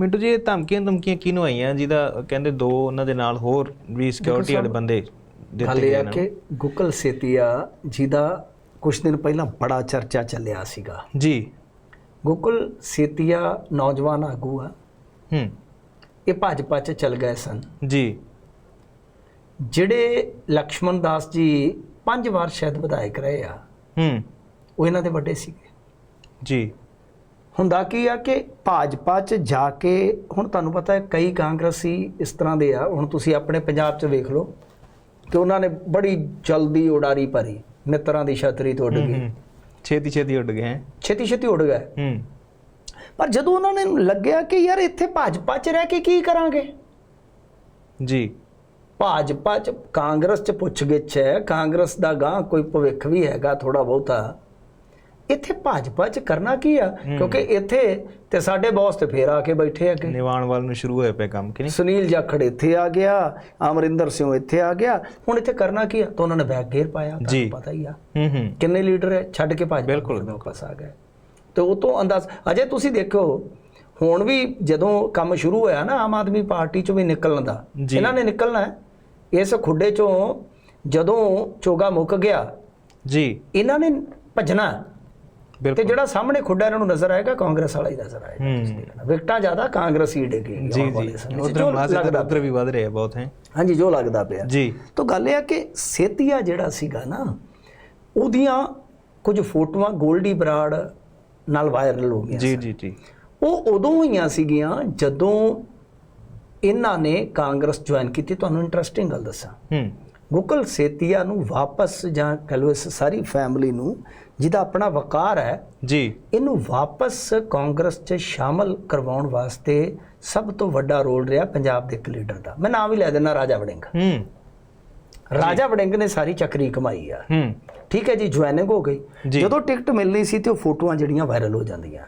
ਮਿੰਟੂ ਜੀ ਇਹ ਧਮਕੀਆਂ ਧਮਕੀਆਂ ਕਿਹਨੂੰ ਆਈਆਂ? ਜਿਹਦਾ ਕਹਿੰਦੇ ਦੋ ਉਹਨਾਂ ਦੇ ਨਾਲ ਹੋਰ ਵੀ ਸਿਕਿਉਰਿਟੀ ਵਾਲੇ ਬੰਦੇ ਦਿੱਤੇ ਗਏ ਨੇ। ਕਿ ਗੁਕਲ ਸੇਤੀਆ ਜਿਹਦਾ ਕੁਝ ਦਿਨ ਪਹਿਲਾਂ ਬੜਾ ਚਰਚਾ ਚੱਲਿਆ ਸੀਗਾ। ਜੀ। ਗੁਕਲ ਸੇਤੀਆ ਨੌਜਵਾਨ ਆਗੂ ਆ। ਹੂੰ। ਇਹ ਭਾਜਪਾ 'ਚ ਚਲ ਗਏ ਸਨ। ਜੀ। ਜਿਹੜੇ ਲਕਸ਼ਮਣ ਦਾਸ ਜੀ ਪੰਜ ਵਾਰ ਸ਼ਾਇਦ ਵਿਧਾਇਕ ਰਹੇ ਆ ਹੂੰ। ਉਹ ਇਹਨਾਂ ਦੇ ਵੱਡੇ ਸੀਗੇ। ਜੀ। ਹੁੰਦਾ ਕੀ ਆ ਕਿ ਭਾਜਪਾ 'ਚ ਜਾ ਕੇ ਹੁਣ ਤੁਹਾਨੂੰ ਪਤਾ ਹੈ ਕਈ ਕਾਂਗਰਸੀ ਇਸ ਤਰ੍ਹਾਂ ਦੇ ਆ ਹੁਣ ਤੁਸੀਂ ਆਪਣੇ ਪੰਜਾਬ 'ਚ ਵੇਖ ਲਓ ਕਿ ਉਹਨਾਂ ਨੇ ਬੜੀ ਜਲਦੀ ਉਡਾਰੀ ਭਰੀ ਮਿੱਤਰਾਂ ਦੀ ਛਤਰੀ ਤੋਂ ਉੱਡ ਗਈ। ਛੇਤੀ ਛੇਤੀ ਉੱਡ ਗਏ ਹੈਂ। ਛੇਤੀ ਛੇਤੀ ਉੱਡ ਗਏ। ਹੂੰ। ਪਰ ਜਦੋਂ ਉਹਨਾਂ ਨੇ ਲੱਗਿਆ ਕਿ ਯਾਰ ਇੱਥੇ ਭਾਜਪਾ 'ਚ ਰਹਿ ਕੇ ਕੀ ਕਰਾਂਗੇ? ਜੀ। ਭਾਜਪਾ 'ਚ ਕਾਂਗਰਸ 'ਚ ਪੁੱਛਗਿੱਛ ਹੈ ਕਾਂਗਰਸ ਦਾ ਗਾਂ ਕੋਈ ਭਵਿੱਖ ਵੀ ਹੈਗਾ ਥੋੜਾ ਬਹੁਤਾ। ਇੱਥੇ ਭਾਜਪਾ 'ਚ ਕਰਨਾ ਕੀ ਆ? ਕਿਉਂਕਿ ਇੱਥੇ ਤੇ ਸਾਡੇ ਬੌਸ ਤੇ ਫੇਰ ਆ ਕੇ ਬੈਠੇ ਅੱਗੇ। ਨਿਵਾਣ ਵੱਲ ਨੂੰ ਸ਼ੁਰੂ ਹੋਇਆ ਪਿਆ ਕੰਮ ਕਿ ਨਹੀਂ? ਸੁਨੀਲ ਜਾਖੜ ਇੱਥੇ ਆ ਗਿਆ ਅਮਰਿੰਦਰ ਸਿੰਘ ਇੱਥੇ ਆ ਗਿਆ। ਹੁਣ ਇੱਥੇ ਕਰਨਾ ਕੀ ਆ? ਤਾਂ ਉਹਨਾਂ ਨੇ ਬੈਕ ਗੇਅਰ ਪਾਇਆ। ਤੁਹਾਨੂੰ ਪਤਾ ਹੀ ਆ। ਹੂੰ ਹੂੰ। ਕਿੰਨੇ ਲੀਡਰ ਹੈ? ਛੱਡ ਕੇ ਭਾਜਪਾ ਬਿਲਕੁਲ, ਵਾਪਸ ਆ ਗਏ ਤੇ ਉਹ ਤੋਂ ਅੰਦਾਜ਼ ਅਜੇ ਤੁਸੀਂ ਦੇਖੋ ਹੁਣ ਵੀ ਜਦੋਂ ਕੰਮ ਸ਼ੁਰੂ ਹੋਇਆ ਨਾ ਆਮ ਆਦਮੀ ਪਾਰਟੀ ਚੋਂ ਵੀ ਨਿਕਲਣ ਦਾ। ਇਹਨਾਂ ਨੇ ਨਿਕਲਣਾ ਹੈ। ਇਸ ਖੁੱਡੇ ਚੋਂ ਜਦੋਂ ਚੋਗਾ ਮੁੱਕ ਗਿਆ ਜੀ। ਇਹਨਾਂ ਨੇ ਭੱਜਣਾ। ਤੇ ਜਿਹੜਾ ਸਾਹਮਣੇ ਖੁੱਡਾ ਇਹਨਾਂ ਨੂੰ ਨਜ਼ਰ ਆਏਗਾ ਕਾਂਗਰਸ ਵਾਲਾ ਹੀ ਨਜ਼ਰ ਆਏਗਾ। ਹੂੰ। ਵਿਕਟਾਂ ਜ਼ਿਆਦਾ ਕਾਂਗਰਸੀ ਡੇਗੇ ਜੀ ਜੀ। ਉਧਰ ਮਾਜ਼ੇ ਉਧਰ ਵੀ ਵਧ ਰਿਹਾ ਬਹੁਤ ਹੈ। ਹਾਂਜੀ ਜੋ ਲੱਗਦਾ ਪਿਆ। ਜੀ। ਤਾਂ ਗੱਲ ਇਹ ਆ ਕਿ ਸੇਤੀਆ ਜਿਹੜਾ ਸੀਗਾ ਨਾ ਉਹਦੀਆਂ ਕੁਝ ਫੋਟੋਆਂ ਗੋਲਡੀ ਬਰਾੜ ਨਾਲ ਵਾਇਰਲ ਹੋ ਗਈਆਂ ਜੀ ਜੀ ਜੀ। ਉਹ ਉਦੋਂ ਹੋਈਆਂ ਸੀਗੀਆਂ ਜਦੋਂ ਇਹਨਾਂ ਨੇ ਕਾਂਗਰਸ ਜੁਆਇਨ ਕੀਤੀ। ਤੁਹਾਨੂੰ ਇੰਟਰਸਟਿੰਗ ਗੱਲ ਦੱਸਾਂ। ਹੂੰ। ਗੁਕਲ ਸੇਤੀਆ ਨੂੰ ਵਾਪਸ ਜਾਂ ਕਹ ਇਸ ਸਾਰੀ ਫੈਮਿਲੀ ਨੂੰ ਜਿਹਦਾ ਆਪਣਾ ਵਕਾਰ ਹੈ ਜੀ। ਇਹਨੂੰ ਵਾਪਸ ਕਾਂਗਰਸ 'ਚ ਸ਼ਾਮਲ ਕਰਵਾਉਣ ਵਾਸਤੇ ਸਭ ਤੋਂ ਵੱਡਾ ਰੋਲ ਰਿਹਾ ਪੰਜਾਬ ਦੇ ਇੱਕ ਲੀਡਰ ਦਾ। ਮੈਂ ਨਾਮ ਹੀ ਲੈ ਦਿੰਦਾ ਰਾਜਾ ਵੜਿੰਗ। ਹੂੰ। ਰਾਜਾ ਵੜਿੰਗ ਨੇ ਸਾਰੀ ਚੱਕਰੀ ਕਮਾਈ ਆ। ਹੂੰ। ਠੀਕ ਹੈ ਜੀ ਜੁਆਇਨਿੰਗ ਹੋ ਗਈ। ਜਦੋਂ ਟਿਕਟ ਮਿਲਣੀ ਸੀ ਤੇ ਉਹ ਫੋਟੋਆਂ ਜਿਹੜੀਆਂ ਵਾਇਰਲ ਹੋ ਜਾਂਦੀਆਂ।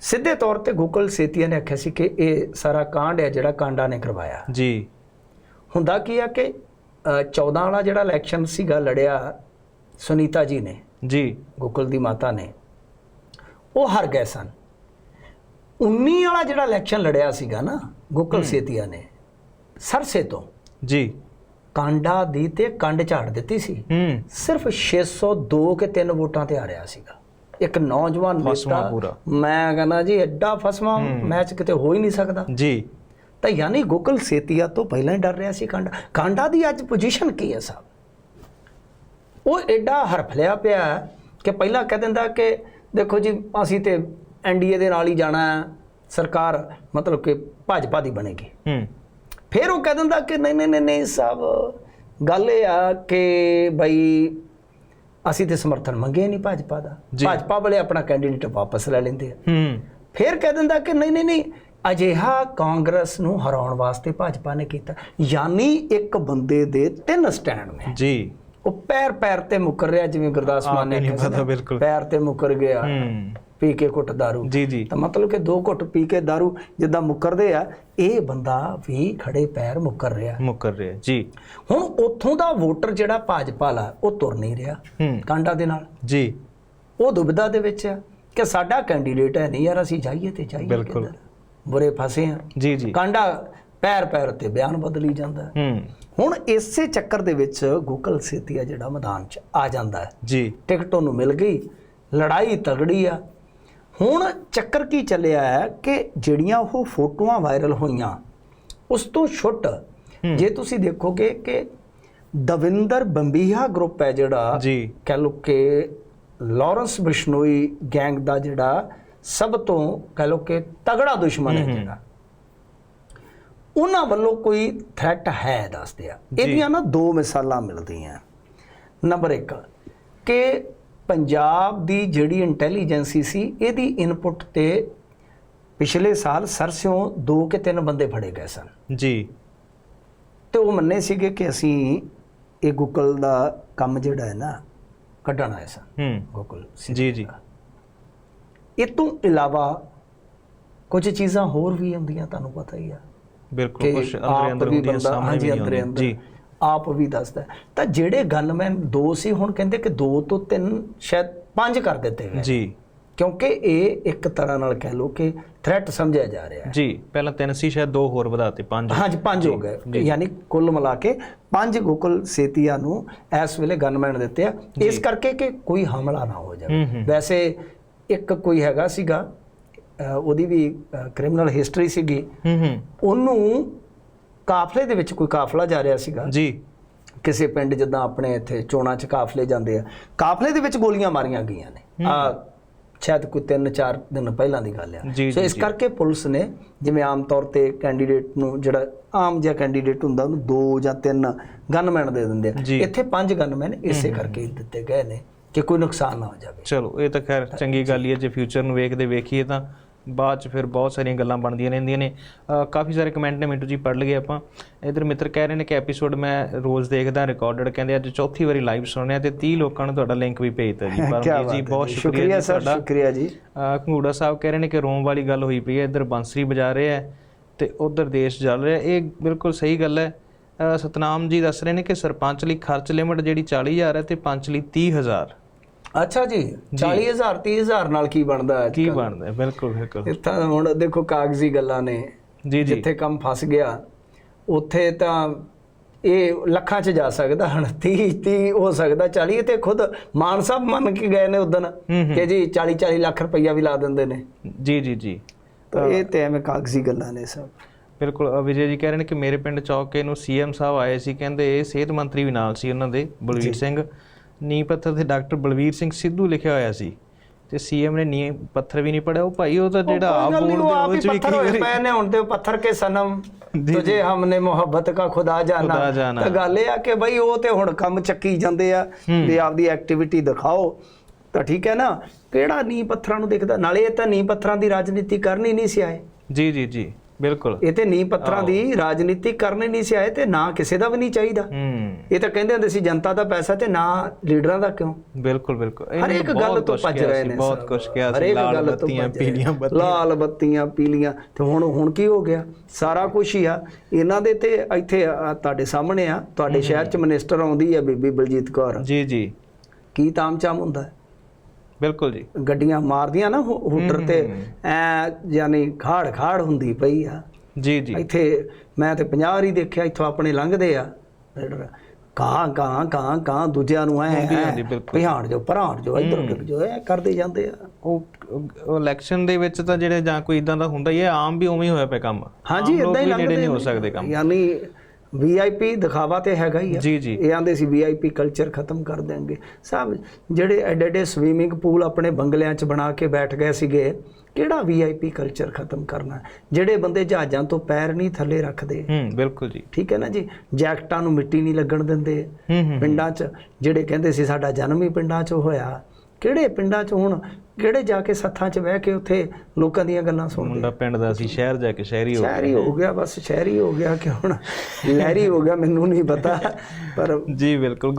ਸਿੱਧੇ ਤੌਰ ਤੇ ਗੂਗਲ ਸੇਤੀਆ ਨੇ ਆਖਿਆ ਸੀ ਕਿ ਇਹ ਸਾਰਾ ਕਾਂਡ ਹੈ ਜਿਹੜਾ ਕਾਂਡਾ ਨੇ ਕਰਵਾਇਆ। ਜੀ। ਹੁੰਦਾ ਕੀ ਆ ਕਿ ਅ, 14 ਵਾਲਾ ਜਿਹੜਾ ਇਲੈਕਸ਼ਨ ਸੀਗਾ ਲੜਿਆ ਸੁਨੀਤਾ ਜੀ ਨੇ ਜੀ। ਗੋਕੁਲ ਦੀ ਮਾਤਾ ਨੇ ਉਹ ਹਾਰ ਗਏ ਸਨ। 19 ਵਾਲਾ ਜਿਹੜਾ ਇਲੈਕਸ਼ਨ ਲੜਿਆ ਸੀਗਾ ਨਾ ਗੋਕੁਲ ਸੇਤੀਆ ਨੇ ਸਰਸੇ ਤੋਂ। ਜੀ। ਕਾਂਡਾ ਦੀ ਤੇ ਕੰਡ ਝਾੜ ਦਿੱਤੀ ਸੀ। ਸਿਰਫ 602 ਕੇ 3 ਵੋਟਾਂ ਤੇ ਹਾਰਿਆ ਸੀਗਾ। ਇੱਕ ਨੌਜਵਾਨ ਨੇਤਾ। ਮੈਂ ਕਹਿੰਦਾ ਜੀ ਐਡਾ ਫਸਵਾ ਮੈਚ ਕਿਤੇ ਹੋ ਹੀ ਨਹੀਂ ਸਕਦਾ। ਜੀ। ਤਾਂ ਯਾਨੀ ਗੋਕਲ ਸੇਤੀਆ ਤੋਂ ਪਹਿਲਾਂ ਹੀ ਡਰ ਰਿਹਾ ਸੀ ਕਾਂਡਾ। ਕਾਂਡਾ ਦੀ ਅੱਜ ਪੋਜੀਸ਼ਨ ਕੀ ਹੈ ਸਾਹਿਬ ਉਹ ਐਡਾ ਹਰਫਲਿਆ ਪਿਆ ਕਿ ਪਹਿਲਾਂ ਕਹਿ ਦਿੰਦਾ ਕਿ ਦੇਖੋ ਜੀ ਅਸੀਂ ਤੇ ਐਨਡੀਏ ਦੇ ਨਾਲ ਹੀ ਜਾਣਾ ਹੈ ਸਰਕਾਰ ਮਤਲਬ ਕਿ ਭਾਜਪਾ ਦੀ ਬਣੇਗੀ। ਹੂੰ। ਫਿਰ ਉਹ ਕਹਿ ਦਿੰਦਾ ਕਿ ਨਹੀਂ ਨਹੀਂ ਨਹੀਂ ਸਾਹਿਬ ਗੱਲ ਇਹ ਆ ਕਿ ਬਈ ਅਸੀਂ ਤੇ ਸਮਰਥਨ ਮੰਗੇ ਨਹੀਂ ਭਾਜਪਾ ਦਾ। ਭਾਜਪਾ ਵਾਲੇ ਆਪਣਾ ਕੈਂਡੀਡੇਟ ਵਾਪਸ ਲੈ ਲੈਂਦੇ ਆ। ਹੂੰ। ਫਿਰ ਕਹਿ ਦਿੰਦਾ ਕਿ ਨਹੀਂ ਨਹੀਂ ਨਹੀਂ ਅਜਿਹਾ ਕਾਂਗਰਸ ਨੂੰ ਹਰਾਉਣ ਵਾਸਤੇ ਭਾਜਪਾ ਨੇ ਕੀਤਾ। ਯਾਨੀ ਇੱਕ ਬੰਦੇ ਦੇ ਤਿੰਨ ਸਟੈਂਡ ਨੇ। ਜੀ। ਉਹ ਪੈਰ ਪੈਰ ਤੇ ਮੁਕਰ ਰਿਹਾ ਜਿਵੇਂ ਗੁਰਦਾਸ ਮਾਨ ਨੇ। ਪੈਰ ਤੇ ਮੁਕਰ ਗਿਆ। ਪੀ ਕੇ ਘੁੱਟ ਦਾਰੂ। ਜੀ ਜੀ। ਤਾਂ ਮਤਲਬ ਕਿ ਦੋ ਘੁੱਟ ਪੀ ਕੇ दारू ਜਿੱਦਾਂ ਮੁਕਰਦੇ ਆ ਇਹ ਬੰਦਾ ਵੀ ਖੜੇ ਪੈਰ ਮੁਕਰ ਰਿਹਾ। ਮੁਕਰ ਰਿਹਾ ਜੀ। ਹੁਣ ਉੱਥੋਂ ਦਾ ਵੋਟਰ ਜਿਹੜਾ ਭਾਜਪਾ ਲਾ ਉਹ ਤੁਰ ਨਹੀਂ ਰਿਹਾ ਕਾਂਡਾ ਦੇ ਨਾਲ। ਜੀ। ਉਹ ਦੁਬਿਧਾ ਦੇ ਵਿੱਚ ਆ ਕਿ ਸਾਡਾ ਕੈਂਡੀਡੇਟ ਹੈ ਨਹੀਂ ਯਾਰ ਅਸੀਂ ਜਾਈਏ ਤੇ ਜਾਈਏ ਬਿਲਕੁਲ। ਬੁਰੇ ਫਸੇ ਆ। ਜੀ ਜੀ। ਕਾਂਡਾ ਪੈਰ ਪੈਰ ਤੇ ਬਿਆਨ ਬਦਲੀ ਜਾਂਦਾ ਹੂੰ। ਹੁਣ ਇਸੇ ਚੱਕਰ ਦੇ ਵਿੱਚ ਗੋਕਲ ਸੇਤੀਆ ਜਿਹੜਾ ਮੈਦਾਨ 'ਚ ਆ ਜਾਂਦਾ ਹੈ। ਜੀ। ਟਿਕਟ ਉਹਨੂੰ ਮਿਲ ਗਈ ਲੜਾਈ ਤਗੜੀ ਆ। ਹੁਣ ਚੱਕਰ ਕੀ ਚੱਲਿਆ ਹੈ ਕਿ ਜਿਹੜੀਆਂ ਉਹ ਫੋਟੋਆਂ ਵਾਇਰਲ ਹੋਈਆਂ ਉਸ ਤੋਂ ਛੁੱਟ ਜੇ ਤੁਸੀਂ ਦੇਖੋਗੇ ਕਿ ਦਵਿੰਦਰ ਬੰਬੀਹਾ ਗਰੁੱਪ ਹੈ ਜਿਹੜਾ ਜੀ। ਕਹਿ ਲਓ ਕਿ ਲਾਰੈਂਸ ਬਿਸ਼ਨੋਈ ਗੈਂਗ ਦਾ ਜਿਹੜਾ ਸਭ ਤੋਂ ਕਹਿ ਲਓ ਕਿ ਤਗੜਾ ਦੁਸ਼ਮਣ ਹੈ ਜਿਹੜਾ। ਉਹਨਾਂ ਵੱਲੋਂ ਕੋਈ ਥ੍ਰੈਟ ਹੈ ਦੱਸਦੇ ਆ। ਇਹਦੀਆਂ ਨਾ ਦੋ ਮਿਸਾਲਾਂ ਮਿਲਦੀਆਂ। ਨੰਬਰ 1 ਕਿ ਪੰਜਾਬ ਦੀ ਜਿਹੜੀ ਇੰਟੈਲੀਜੈਂਸੀ ਸੀ ਇਹਦੀ ਇਨਪੁਟ ਤੇ ਪਿਛਲੇ ਸਾਲ ਸਰਸਿਓਂ ਦੋ ਕਿ ਤਿੰਨ ਬੰਦੇ ਫੜੇ ਗਏ ਸਨ। ਜੀ। ਤੇ ਉਹ ਮੰਨੇ ਸੀਗੇ ਕਿ ਅਸੀਂ ਇਹ ਗੂਗਲ ਦਾ ਕੰਮ ਜਿਹੜਾ ਹੈ ਨਾ ਕੱਢਣ ਆਏ ਸਨ। ਹੂੰ। ਗੂਗਲ ਜੀ ਜੀ। ਇਹ ਤੋਂ ਇਲਾਵਾ ਕੁਝ ਚੀਜ਼ਾਂ ਹੋਰ ਵੀ ਹੁੰਦੀਆਂ ਤੁਹਾਨੂੰ ਪਤਾ ਹੀ ਆ। ਬਿਲਕੁਲ ਕੁਝ ਅੰਦਰ ਅੰਦਰ ਹੁੰਦੀਆਂ ਸਾਹਮਣੇ ਵੀ ਆਉਂਦੀਆਂ। ਜੀ। ਆਪ ਵੀ ਦੱਸਦਾ। ਤਾਂ ਜਿਹੜੇ ਗਨਮੈਨ ਦੋ ਸੀ ਹੁਣ ਕਹਿੰਦੇ ਕਿ ਦੋ ਤੋਂ ਤਿੰਨ ਸ਼ਾਇਦ ਪੰਜ ਕਰ ਦਿੱਤੇ ਗਏ। ਜੀ। ਕਿਉਂਕਿ ਇਹ ਇੱਕ ਤਰ੍ਹਾਂ ਨਾਲ ਕਹਿ ਲਓ ਕਿ ਥ੍ਰੈਟ ਸਮਝਿਆ ਜਾ ਰਿਹਾ ਹੈ। ਜੀ ਪਹਿਲਾਂ ਤਿੰਨ ਸੀ ਸ਼ਾਇਦ ਦੋ ਹੋਰ ਵਧਾਤੇ ਪੰਜ ਹਾਂਜੀ ਪੰਜ ਹੋ ਗਏ। ਯਾਨੀ ਕੁੱਲ ਮਿਲਾ ਕੇ ਪੰਜ ਗੋਕਲ ਸੇਤੀਆ ਨੂੰ ਇਸ ਵੇਲੇ ਗਨਮੈਨ ਦਿੱਤੇ ਆ। ਇਸ ਕਰਕੇ ਕਿ ਕੋਈ ਹਮਲਾ ਨਾ ਹੋ ਜਾਵੇ। ਵੈਸੇ ਇੱਕ ਕੋਈ ਹੈਗਾ ਸੀਗਾ ਉਹਦੀ ਵੀ ਕ੍ਰਿਮੀਨਲ ਹਿਸਟਰੀ ਸੀਗੀ। ਹੂੰ ਹੂੰ। ਉਹਨੂੰ ਕਾਫਲੇ ਦੇ ਵਿੱਚ ਕੋਈ ਕਾਫਲਾ ਜਾ ਰਿਹਾ ਸੀਗਾ। ਜੀ। ਕਿਸੇ ਪਿੰਡ ਜਿੱਦਾਂ ਆਪਣੇ ਇੱਥੇ ਚੋਣਾਂ 'ਚ ਕਾਫਲੇ ਜਾਂਦੇ ਆ। ਕਾਫਲੇ ਦੇ ਵਿੱਚ ਗੋਲੀਆਂ ਮਾਰੀਆਂ ਗਈਆਂ ਨੇ। ਆ ਸ਼ਾਇਦ ਕੋਈ 3-4 ਦਿਨ ਪਹਿਲਾਂ ਦੀ ਗੱਲ ਆ। ਸੋ ਇਸ ਕਰਕੇ ਪੁਲਿਸ ਨੇ ਜਿਵੇਂ ਆਮ ਤੌਰ ਤੇ ਕੈਂਡੀਡੇਟ ਨੂੰ ਜਿਹੜਾ ਆਮ ਜਿਹਾ ਕੈਂਡੀਡੇਟ ਹੁੰਦਾ ਉਹਨੂੰ ਦੋ ਜਾਂ ਤਿੰਨ ਗਨਮੈਨ ਦੇ ਦਿੰਦੇ ਆ। ਇੱਥੇ ਪੰਜ ਗਨਮੈਨ ਇਸੇ ਕਰਕੇ ਦਿੱਤੇ ਗਏ ਨੇ। ਕਿ ਕੋਈ ਨੁਕਸਾਨ ਨਾ ਹੋ ਜਾਵੇ। ਚਲੋ ਇਹ ਤਾਂ ਖੈਰ ਚੰਗੀ ਗੱਲ ਹੀ ਹੈ ਜੇ ਫਿਊਚਰ ਨੂੰ ਵੇਖਦੇ ਵੇਖੀਏ ਤਾਂ ਬਾਅਦ ਚ ਫਿਰ ਬਹੁਤ ਸਾਰੀਆਂ ਗੱਲਾਂ ਬਣਦੀਆਂ ਰਹਿੰਦੀਆਂ ਨੇ। ਕਾਫੀ ਸਾਰੇ ਕਮੈਂਟ ਨੇ ਮਿੰਟੂ ਜੀ ਪੜ੍ਹ ਲਏ ਆਪਾਂ। ਇਧਰ ਮਿੱਤਰ ਕਹਿ ਰਹੇ ਨੇ ਕਿ ਐਪੀਸੋਡ ਮੈਂ ਰੋਜ਼ ਦੇਖਦਾ ਰਿਕਾਰਡਡ ਕਹਿੰਦੇ ਅੱਜ ਚੌਥੀ ਵਾਰੀ ਲਾਈਵ ਸੁਣਿਆ ਤੇ 30 ਲੋਕਾਂ ਨੂੰ ਤੁਹਾਡਾ ਲਿੰਕ ਵੀ ਭੇਜਤਾ ਜੀ। ਪਰਮਜੀਤ ਜੀ ਬਹੁਤ ਸ਼ੁਕਰੀਆ ਜੀ ਸਰ ਤੁਹਾਡਾ। ਸ਼ੁਕਰੀਆ ਜੀ। ਘੰਗੂੜਾ ਸਾਹਿਬ ਕਹਿ ਰਹੇ ਨੇ ਕਿ ਰੋਮ ਵਾਲੀ ਗੱਲ ਹੋਈ ਪਈ ਹੈ ਇੱਧਰ ਬੰਸਰੀ ਵਜਾ ਰਹੇ ਹੈ ਤੇ ਉਧਰ ਦੇਸ਼ ਜਲ ਰਿਹਾ। ਇਹ ਬਿਲਕੁਲ ਸਹੀ ਗੱਲ ਹੈ। ਸਤਨਾਮ ਜੀ ਦੱਸ ਰਹੇ ਨੇ ਕਿ ਸਰਪੰਚ ਲਈ ਖਰਚ ਲਿਮਟ ਜਿਹੜੀ 40000 ਹੈ ਤੇ ਪੰਚ ਲਈ 30000 ਅੱਛਾ ਜੀ 40000 30000 ਨਾਲ ਕੀ ਬਣਦਾ ਹੈ ਕੀ ਬਣਦਾ ਹੈ? ਬਿਲਕੁਲ ਬਿਲਕੁਲ। ਤਾਂ ਹੁਣ ਦੇਖੋ ਕਾਗਜ਼ੀ ਗੱਲਾਂ ਨੇ। ਜੀ ਜੀ। ਜਿੱਥੇ ਕੰਮ ਫਸ ਗਿਆ ਉੱਥੇ ਤਾਂ ਇਹ ਲੱਖਾਂ 'ਚ ਜਾ ਸਕਦਾ ਹਣ 30 30 ਹੋ ਸਕਦਾ 40 ਤੇ ਖੁਦ ਮਾਨ ਸਾਹਿਬ ਮੰਨ ਕੇ ਗਏ ਨੇ ਉਦਣ ਹੂੰ ਕਿ ਜੀ 40 40 ਲੱਖ ਰੁਪਈਆ ਵੀ ਲਾ ਦਿੰਦੇ ਨੇ। ਜੀ ਜੀ ਜੀ। ਤਾਂ ਇਹ ਤੇ ਐਵੇਂ ਕਾਗਜ਼ੀ ਗੱਲਾਂ ਨੇ ਸਭ। ਬਿਲਕੁਲ ਵਿਜੇ ਜੀ ਕਹਿ ਰਹੇ ਨੇ ਕਿ ਮੇਰੇ ਪਿੰਡ ਚੌਕੇ ਨੂੰ ਸੀਐਮ ਸਾਹਿਬ ਆਏ ਸੀ ਕਹਿੰਦੇ ਇਹ ਸਿਹਤ ਮੰਤਰੀ ਵੀ ਨਾਲ ਸੀ ਉਹਨਾਂ ਦੇ ਬਲਵੀਰ ਸਿੰਘ। ਨੀਂਹ ਪੱਥਰ ਤੇ ਡਾਕਟਰ ਬਲਵੀਰ ਸਿੰਘ ਸਿੱਧੂ ਲਿਖਿਆ ਹੋਇਆ ਸੀ ਤੇ ਸੀਐਮ ਨੇ ਨੀਂਹ ਪੱਥਰ ਵੀ ਨਹੀਂ ਪੜਿਆ। ਉਹ ਭਾਈ ਉਹ ਤਾਂ ਜਿਹੜਾ ਆਪ ਬੋਲਦੇ ਉਹ ਚ ਵੀ ਕੀ ਪਏ ਨੇ ਹੁਣ ਤੇ ਪੱਥਰ ਕੇ ਸਨਮ। ਤੁਝੇ ਹਮਨੇ ਮੁਹੱਬਤ ਕਾ ਖੁਦਾ ਜਾਨਾ। ਤਾਂ ਗੱਲ ਇਹ ਆ ਕਿ ਬਈ ਉਹ ਤੇ ਹੁਣ ਕੰਮ ਚੱਕੀ ਜਾਂਦੇ ਆ ਵੀ ਆਪਦੀ ਐਕਟੀਵਿਟੀ ਦਿਖਾਓ। ਤਾਂ ਠੀਕ ਹੈ ਨਾ? ਕਿਹੜਾ ਨੀ ਪੱਥਰਾਂ ਨੂੰ ਦੇਖਦਾ? ਨਾਲੇ ਇਹ ਤਾਂ ਨੀ ਪੱਥਰਾਂ ਦੀ ਰਾਜਨੀਤੀ ਕਰਨੀ ਨਹੀਂ ਸੀ ਆਏ। ਜੀ ਜੀ ਜੀ। ਬਿਲਕੁਲ। ਇਹ ਤੇ ਨੀ ਪੱਥਰਾਂ ਦੀ ਰਾਜਨੀਤੀ ਕਰਨੀ ਨਹੀਂ ਸੀ ਆਏ ਤੇ ਨਾ ਕਿਸੇ ਦਾ ਵੀ ਨਹੀਂ ਚਾਹੀਦਾ। ਇਹ ਤਾਂ ਕਹਿੰਦੇ ਹੁੰਦੇ ਸੀ ਜਨਤਾ ਦਾ ਪੈਸਾ ਤੇ ਨਾ ਲੀਡਰਾਂ ਦਾ ਕਿਉਂ? ਬਿਲਕੁਲ ਬਿਲਕੁਲ। ਹਰ ਇੱਕ ਗੱਲ ਤੋਂ ਭੱਜ ਰਹੇ ਨੇ ਬਹੁਤ। ਕੁਝ ਕਿਹਾ ਸੀ ਲਾਲ ਬੱਤੀਆਂ ਪੀਲੀਆਂ। ਬੱਤੀਆਂ। ਲਾਲ ਬੱਤੀਆਂ ਪੀਲੀਆਂ। ਤੇ ਹੁਣ ਹੁਣ ਕੀ ਹੋ ਗਿਆ? ਸਾਰਾ ਕੁਝ ਹੀ ਆ। ਇਹਨਾਂ ਦੇ ਤੇ ਇੱਥੇ ਤੁਹਾਡੇ ਸਾਹਮਣੇ ਆ। ਤੁਹਾਡੇ ਸ਼ਹਿਰ ਚ ਮਿਨਿਸਟਰ ਆਉਂਦੀ ਆ ਬੀਬੀ ਬਲਜੀਤ ਕੌਰ। ਜੀ ਜੀ। ਕੀ ਤਾਮਚਾਮ ਹੁੰਦਾ? ਹੈ? ਬਿਲਕੁਲ ਜੀ। ਗੱਡੀਆਂ ਮਾਰਦੀਆਂ ਨਾ ਹੂ- ਹੂਟਰ ਤੇ ਐ ਯਾਨੀ ਖਾੜ ਖਾੜ ਹੁੰਦੀ ਪਈ ਆ। ਜੀ ਜੀ। ਇੱਥੇ ਮੈਂ ਤੇ 50 ਵਾਰੀ ਦੇਖਿਆ ਇੱਥੋਂ ਆਪਣੇ ਲੰਘਦੇ ਆ। ਕਾਂ ਕਾਂ ਕਾਂ ਕਾਂ ਦੂਜਿਆਂ ਨੂੰ ਐ। ਪਿਹਾੜ ਜੋ ਪਰਾੜ ਜੋ ਇੱਧਰ ਉੱਧਰ ਜੋ ਐ ਕਰਦੇ ਜਾਂਦੇ ਆ। ਉਹ ਇਲੈਕਸ਼ਨ ਦੇ ਵਿੱਚ ਤਾਂ ਜਿਹੜੇ ਜਾਂ ਕੋਈ ਇਦਾਂ ਦਾ ਹੁੰਦਾ ਹੀ ਹੈ ਆਮ ਵੀ ਉਵੇਂ ਹੀ ਹੋਇਆ ਪਿਆ ਕੰਮ। ਹਾਂਜੀ ਇਦਾਂ ਹੀ ਲੰਘਦੇ ਨਹੀਂ ਹੋ। ਸਕਦੇ ਕੰਮ। ਯਾਨੀ ਵੀਆਈਪੀ ਦਿਖਾਵਾ ਤੇ ਹੈਗਾ ਹੀ ਆ। ਜੀ ਜੀ। ਇਹ ਆਂਦੇ ਸੀ ਵੀਆਈਪੀ ਕਲਚਰ ਖਤਮ ਕਰ ਦੇਣਗੇ ਸਭ ਜਿਹੜੇ ਐਡੇ ਐਡੇ ਸਵੀਮਿੰਗ ਪੂਲ ਆਪਣੇ ਬੰਗਲਿਆਂ 'ਚ ਬਣਾ ਕੇ ਬੈਠ ਗਏ ਸੀਗੇ ਕਿਹੜਾ ਵੀਆਈਪੀ ਕਲਚਰ ਖਤਮ ਕਰਨਾ? ਜਿਹੜੇ ਬੰਦੇ ਜਹਾਜ਼ਾਂ ਤੋਂ ਪੈਰ ਨਹੀਂ ਥੱਲੇ ਰੱਖਦੇ। ਹੂੰ ਬਿਲਕੁਲ ਜੀ। ਠੀਕ ਹੈ ਨਾ ਜੀ? ਜੈਕਟਾਂ ਨੂੰ ਮਿੱਟੀ ਨਹੀਂ ਲੱਗਣ ਦਿੰਦੇ। ਹੂੰ ਹੂੰ। ਪਿੰਡਾਂ 'ਚ ਜਿਹੜੇ ਕਹਿੰਦੇ ਸੀ ਸਾਡਾ ਜਨਮ ਹੀ ਪਿੰਡਾਂ 'ਚ ਹੋਇਆ ਕਿਹੜੇ ਪਿੰਡਾਂ 'ਚ ਹੁਣ ਕਿਹੜੇ ਜਾ ਕੇ ਸੱਥਾਂ 'ਚ ਬਹਿ ਕੇ ਉੱਥੇ ਲੋਕਾਂ ਦੀਆਂ ਗੱਲਾਂ ਸੁਣਦੇ? ਮੁੰਡਾ ਪਿੰਡ ਦਾ ਸੀ ਸ਼ਹਿਰ ਜਾ ਕੇ ਸ਼ਹਿਰੀ ਹੋ ਗਿਆ। ਸ਼ਹਿਰੀ ਹੋ ਗਿਆ ਬਸ ਸ਼ਹਿਰੀ ਹੋ ਗਿਆ ਕਿ ਹੁਣ ਲਹਿਰੀ ਹੋ ਗਿਆ ਮੈਨੂੰ ਨਹੀਂ ਪਤਾ ਪਰ ਜੀ ਬਿਲਕੁਲ।